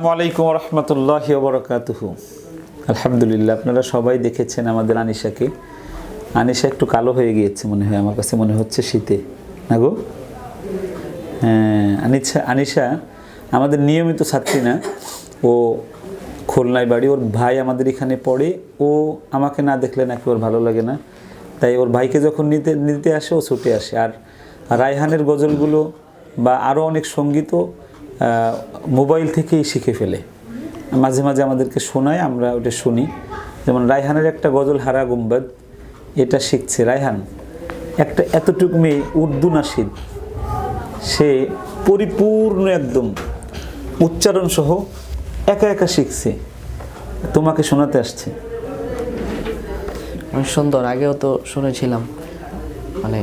আসসালামু আলাইকুম রহমতুল্লাহ বরকাতুহু আলহামদুলিল্লাহ, আপনারা সবাই দেখেছেন আমাদের আনিশাকে। আনিশা একটু কালো হয়ে গিয়েছে মনে হয়, আমার কাছে মনে হচ্ছে শীতে। না গো? হ্যাঁ আনিশা আনিশা আমাদের নিয়মিত ছাত্রী না। ও খুলনায় বাড়ি, ওর ভাই আমাদের এখানে পড়ে। ও আমাকে না দেখলে নাকি ওর ভালো লাগে না। তাই ওর ভাইকে যখন নিতে নিতে আসে, ও ছুটে আসে। আর রায়হানের গজলগুলো বা আরও অনেক সঙ্গীতও মোবাইল থেকেই শিখে ফেলে। মাঝে মাঝে আমাদেরকে শোনায়, আমরা ওটা শুনি। যেমন রায়হানের একটা গজল, হারা গুম্বাদ, এটা শিখছে রায়হান। একটা এতটুকু মেয়ে উর্দু নাসিদ, সে পরিপূর্ণ একদম উচ্চারণ সহ একা একা শিখছে, তোমাকে শোনাতে আসছে। অনেক সুন্দর, আগেও তো শুনেছিলাম। মানে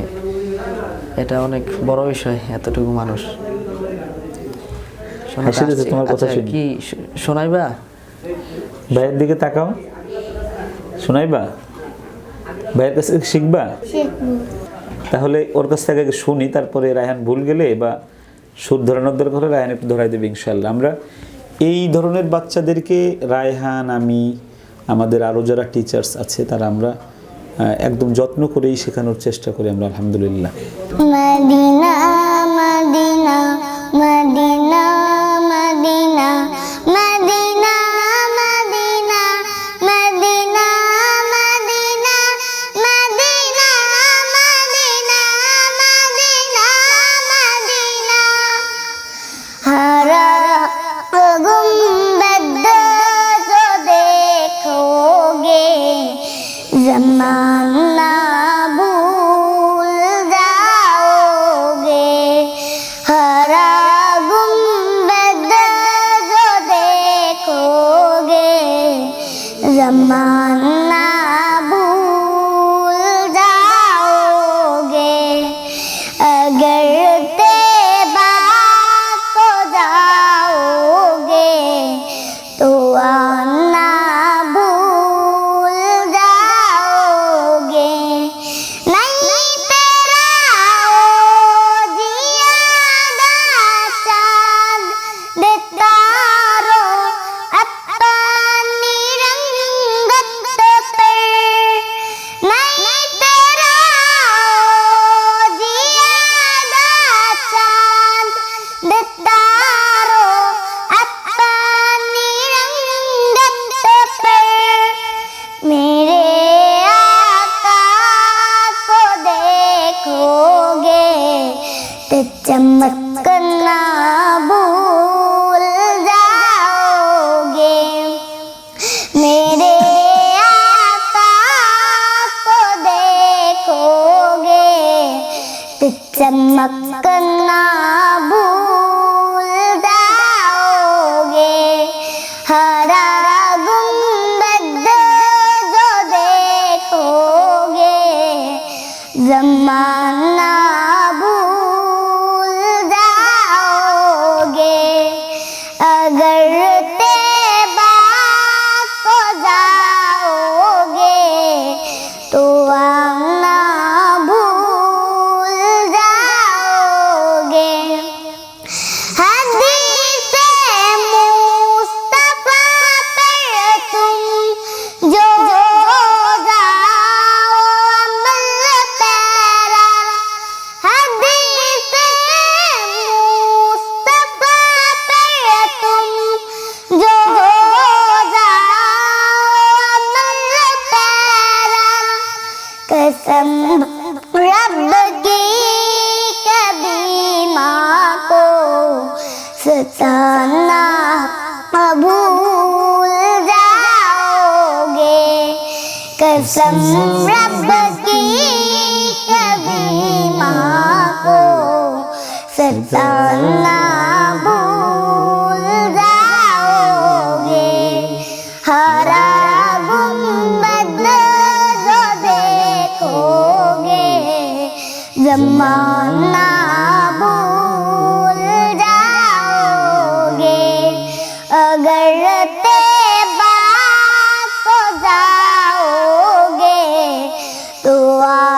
এটা অনেক বড় বিষয়, এতটুকু মানুষ। হাসি দিতে তোমার কথা আচ্ছা, শুনি। কি শোনাইবা? ভাইয়ের দিকে তাকাও। শোনাইবা? ভাইয়ের কাছে থেকে শিখবা? তাহলে ওর কাছ থেকে আগে শুনি তারপরে রায়হান ভুল গেলে বা সুর ধরানোর দরকার হলে রায়হান একটু ধরাই দেবে ইনশাল্লাহ আমরা এই ধরনের বাচ্চাদেরকে রায়হান আমি আমাদের আরও যারা টিচার্স আছে তারা আমরা একদম যত্ন করেই শেখানোর চেষ্টা করি আমরা আলহামদুলিল্লাহ। चमकना भूल जाओगे। मेरे आका को देखोगे। तो चमकना कसम रब की कभी माँ को सताना भूल जाओगे कसम रब जाओगे। अगर तेबा जाओगे तो आना